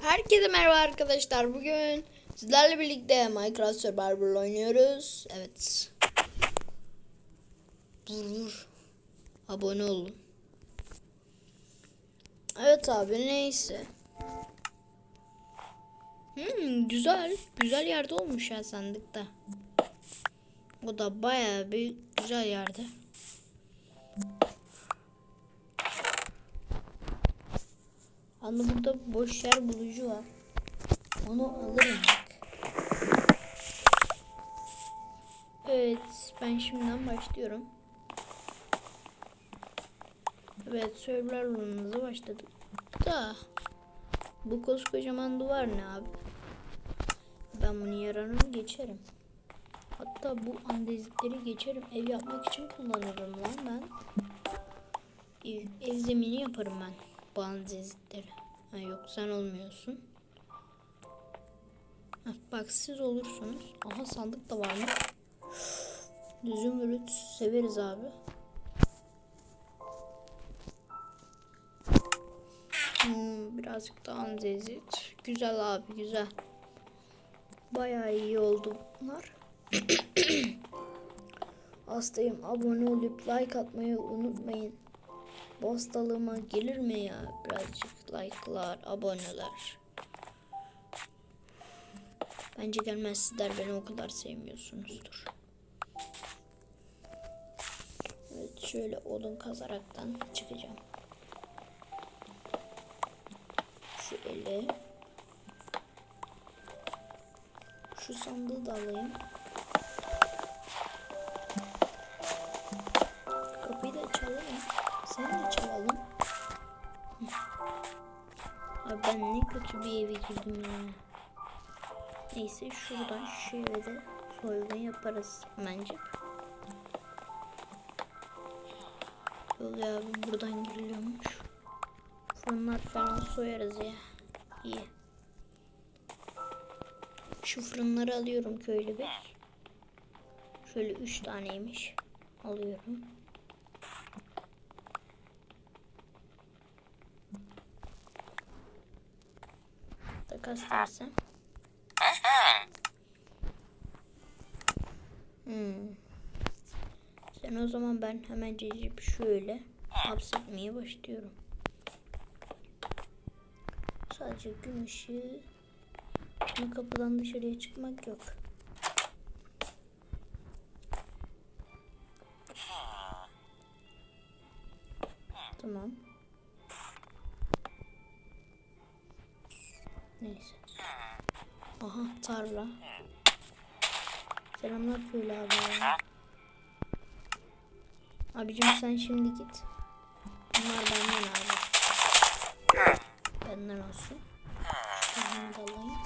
Herkese merhaba arkadaşlar. Bugün sizlerle birlikte Minecraft Survivor oynuyoruz. Evet. Vur. Abone olun. Evet abi neyse. Hmm, güzel. Güzel yerde olmuş ya sandıkta. O da bayağı bir güzel yerde. Anne burada boş yer bulucu var. Onu alırım. Evet ben şimdiden başlıyorum. Evet serverlar rolumuza başladık. Da bu koskocaman duvar ne abi? Ben bunu yararını geçerim. Hatta bu andezitleri geçerim. Ev yapmak için kullanırım lan ben. Ev, ev zemini yaparım ben. Bu andezitleri. Ha yok sen olmuyorsun. Heh, bak siz olursunuz. Aha sandık da var mı? Zümrüt severiz abi. Hmm, birazcık daha andezit. Güzel abi güzel. Bayağı iyi oldu bunlar. Hastayım. Abone olup like atmayı unutmayın. Bu hastalığıma gelir mi ya? Birazcık like'lar, aboneler. Bence gelmez sizler beni o kadar sevmiyorsunuzdur. Evet şöyle odun kazaraktan çıkacağım. Şu eli. Şu sandığı da alayım. Kapıyı da çalalım. De çalalım. Abi ben ne kötü bir eve girdim ya. Neyse şuradan şu eve de soygun yaparız bence. Yok ya buradan giriliyormuş. Fırınlar falan soyarız ya. İyi. Şu fırınları alıyorum köylü bir. Şöyle üç taneymiş. Alıyorum. Dersem. Hmm. Sen o zaman ben hemen cecip şöyle hapsetmeye başlıyorum. Sadece gün ışığı ama kapıdan dışarıya çıkmak yok. Tamam. Neyse. Aha tarla. Selamlar köylü abi. Abicim sen şimdi git. Bunlar benden abi. Benden olsun. Bunu da alayım.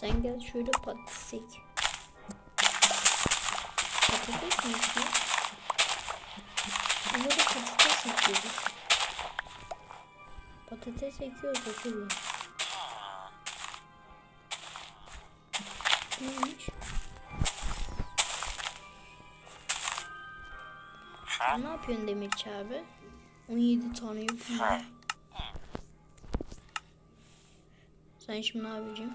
Sen gel şöyle patates ek. Patates mi ekiyor? Ama da patates ekiyoruz. Patates ekiyoruz ekiyoruz. Neymiş? Ne yapıyorsun Demirci abi? 17 tane yapıyorum. Sen şimdi ne yapacaksın?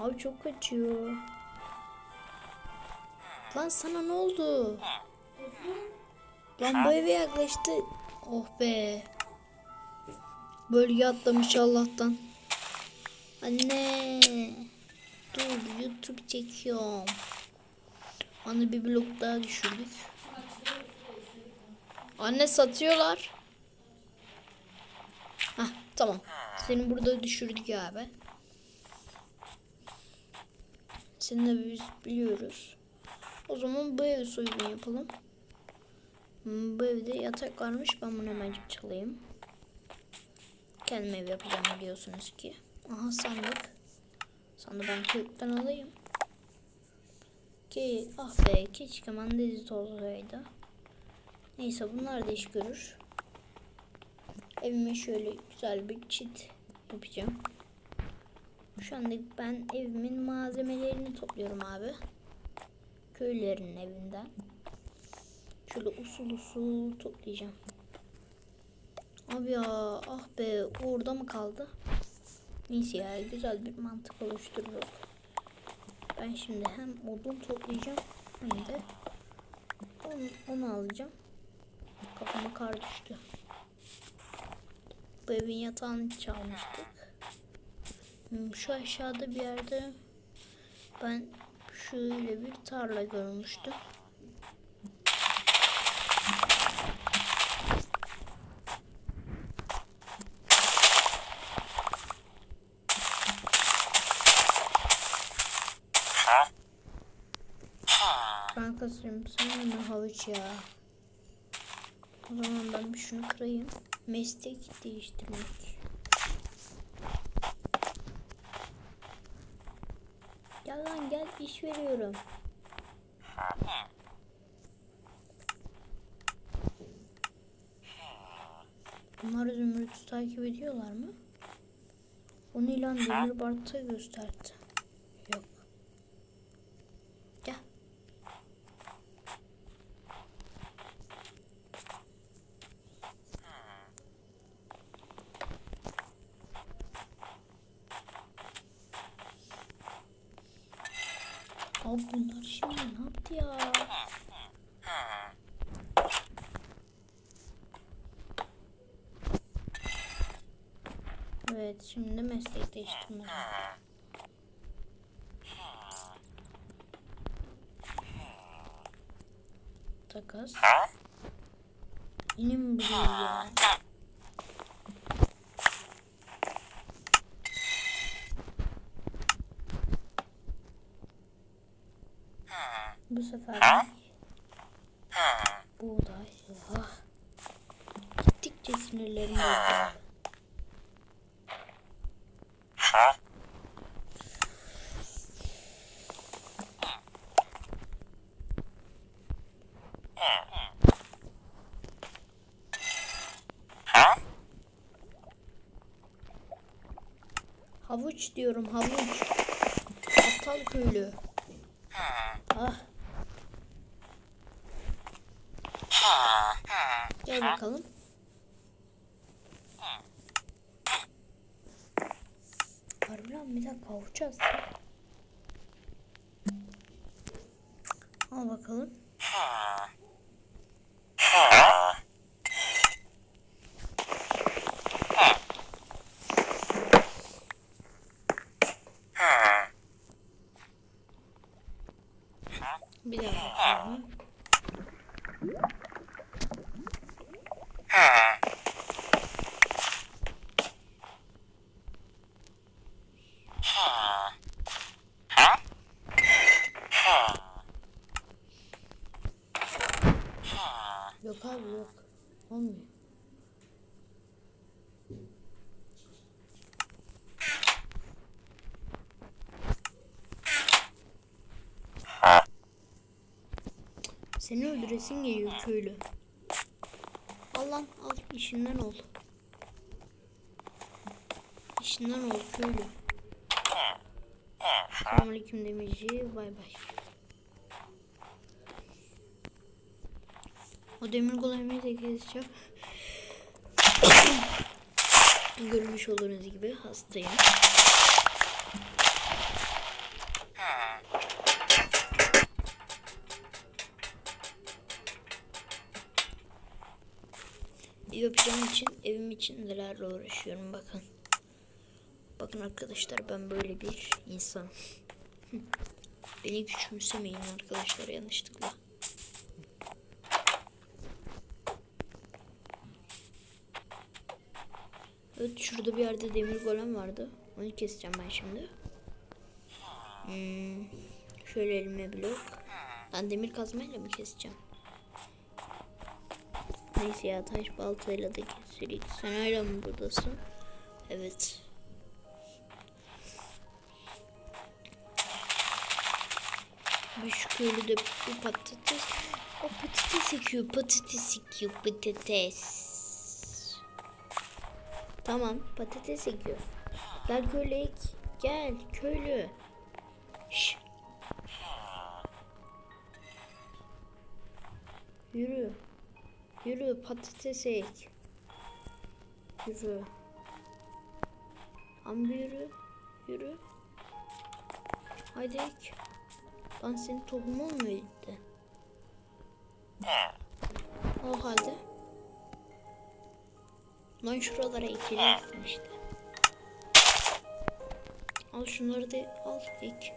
Abi çok kaçıyor. Lan sana ne oldu? Lan bu eve yaklaştı. Oh be. Böyle atlamış Allah'tan. Anne. Dur YouTube çekiyorum. Anne bir blok daha düşürdük. Anne satıyorlar. Hah tamam. Seni burada düşürdük abi. Seni de biz biliyoruz. O zaman bu evi soygun yapalım. Hmm, Bu evde yatak varmış. Ben bunu hemencik çalayım. Kendim ev yapacağım biliyorsunuz ki. Aha sandık. Sandığı ben köyükten alayım. Ki ah be keşke mandezit olsaydı. Neyse bunlar da iş görür. Evime şöyle güzel bir çit yapacağım. Şu anda ben evimin malzemelerini topluyorum abi. Köylülerin evinden. Şöyle usul usul toplayacağım. Abi ya ah be orada mı kaldı? Neyse ya güzel bir mantık oluştururuz. Ben şimdi hem odun toplayacağım hem de onu, onu alacağım. Kafama kar düştü. Bu evin yatağını çalmıştık. Hmm, Şu aşağıda bir yerde ben şöyle bir tarla görmüştüm. Kankasıyım sen ne havuç ya. O zaman ben bir şunu kırayım. Meslek değiştirmek. Gel iş veriyorum. Bunlar zümrütü takip ediyorlar mı? Onu ilan demir barta gösterdi. Yok. Gel. Abi bunlar şimdi ne yaptı ya? Evet şimdi meslek değiştirme. Takas. Yine mi bu ya? Bu sefer de buğday. Ah. Gittikçe sinirlerim bozuldu. Havuç diyorum havuç. Aptal köylü. Ah. Gel bakalım. Harbiden bir dakika alsın. Al bakalım. Bir daha bakalım. Yok abi yok. Olmuyor. Seni öldüresin geliyor köylü. Al lan al işinden ol. İşinden ol köylü. Selamünaleyküm demirci. Bay bay. O demir golemi de keseceğim. Görmüş olduğunuz gibi hastayım. Yapacağım için evim için nelerle uğraşıyorum bakın. Bakın arkadaşlar ben böyle bir insan. Beni küçümsemeyin arkadaşlar yanlışlıkla. Evet şurada bir yerde demir golem vardı. Onu keseceğim ben şimdi. Hmm, şöyle elime blok. Ben demir kazmayla mı keseceğim? Neyse ya taş baltayla da keselim. Sen hala mı buradasın? Evet. Bir şu köylü de bir patates. O patates ekiyor, patates ekiyor, patates. Tamam patates ekiyor. Gel köylü ek. Gel köylü. Şş. Yürü. Yürü patates ek. Yürü. Ama yürü. Yürü. Haydi ek. Lan senin tohumun muydu? O halde. Lan şuralara ekilirsin işte. Al şunları da al ek.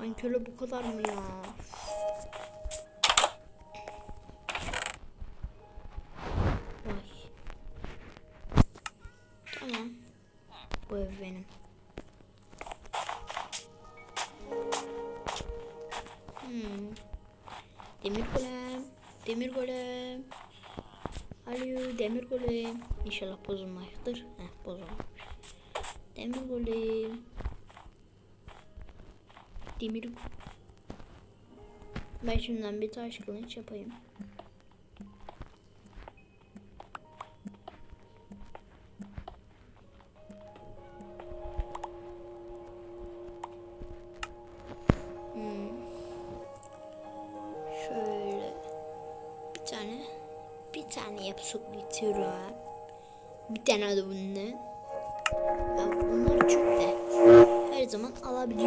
Lan köle bu kadar mı ya? İnşallah bozulmamıştır. Heh bozulmamış. Demir golem. Demir Ben şimdiden bir taş kılıç yapayım.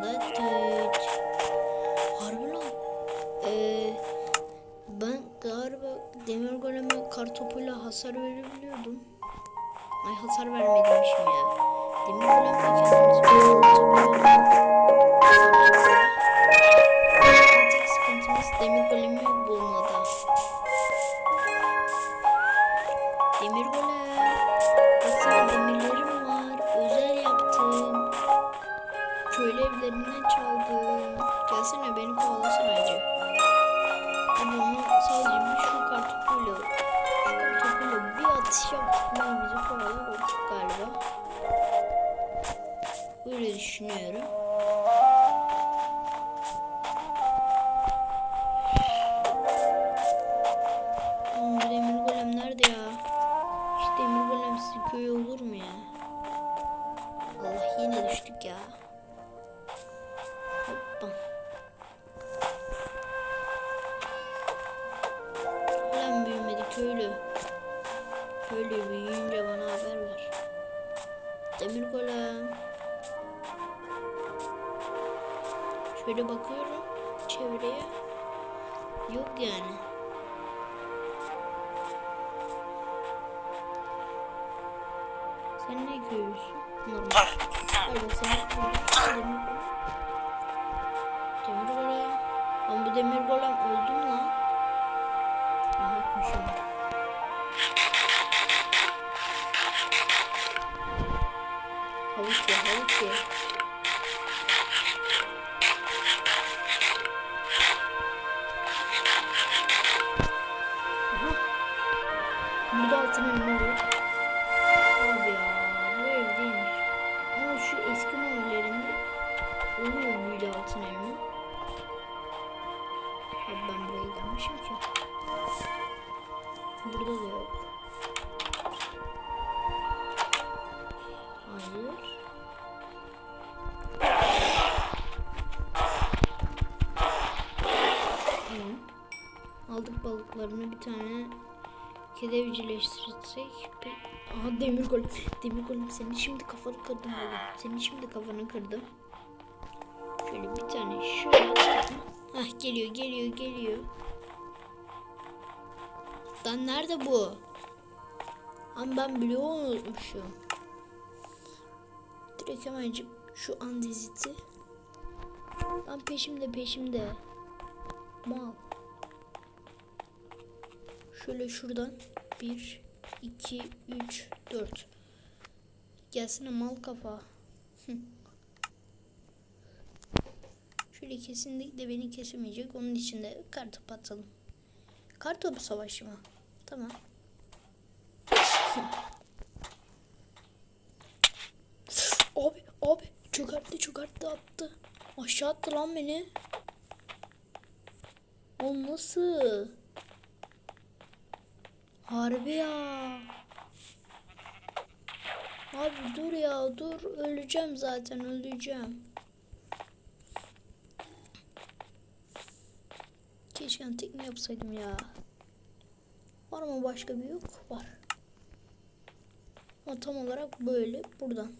Aklımda tut. Harbi lan. Ee, ben galiba demir goleme kartopuyla hasar verebiliyordum. Ay hasar vermediymişim ya. Demir golemle kendimizi düşünüyorum. Oğlum demir golem nerede ya? Hiç demir golem köy olur mu ya? Allah yine düştük ya. Hoppa. Golem büyümedi köylü. Köylü büyüyünce bana haber ver. Demir. Şöyle bakıyorum çevreye. Yok yani. Sen ne köylüsün? Normal. Galiba sen köylüsün. Demir. Demir golem. Lan bu demir golem öldü mü lan? Aha kuşum. Havuç ye havuç ye. Aldık balıklarını bir tane kedi evcilleştirsek. Bir... Aha demir golem. Demir golem senin şimdi kafanı kırdım oğlum. Senin şimdi kafanı kırdım. Şöyle bir tane şöyle. Hah geliyor geliyor geliyor. Lan nerede bu? Ama ben bloğu unutmuşum. Direkt hemencik şu andeziti. Lan peşimde peşimde. Mal. Şöyle şuradan. 1, 2, 3, 4. Gelsene mal kafa. Şöyle kesinlikle beni kesemeyecek. Onun için de kartopu atalım. Kartopu savaşı mı? Tamam. abi abi çökertti çökertti attı. Aşağı attı lan beni. O nasıl? Harbi ya. Abi dur ya dur öleceğim zaten öleceğim. Keşke tekne yapsaydım ya. Var mı başka bir yok? Var. Ama tam olarak böyle buradan.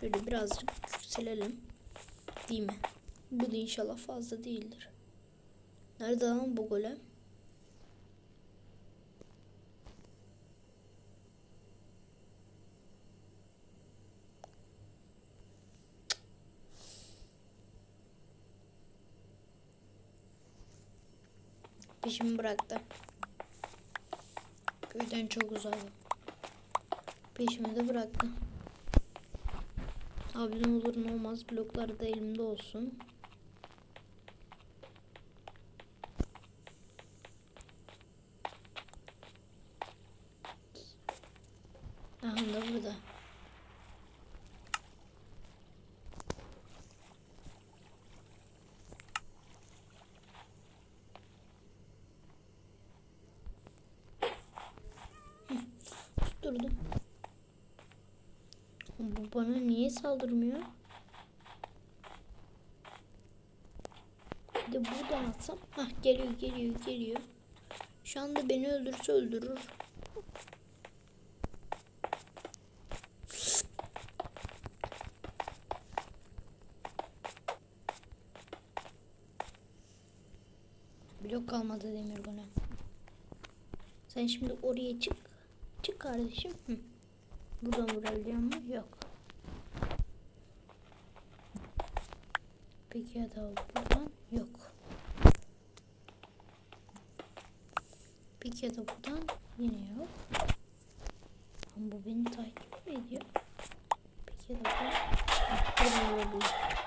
Şöyle birazcık silelim. Değil mi? Bu da inşallah fazla değildir. Nerede lan bu golem? Peşimi bıraktı. Köyden çok uzaktım. Peşimi de bıraktı. Abi ne olur ne olmaz bloklar da elimde olsun. Aha da burada. Tutturdum. Bu bana niye saldırmıyor? Bir de buradan atsam. Hah geliyor geliyor geliyor. Şu anda beni öldürse öldürür. Blok kalmadı demir golem. Sen şimdi oraya çık. Çık kardeşim. Hı. Buradan vurabileceğim mi? Yok. Peki ya da buradan? Yok. Peki ya da buradan? Yine yok. Ama bu beni takip ediyor? Peki ya da buradan? Buradan.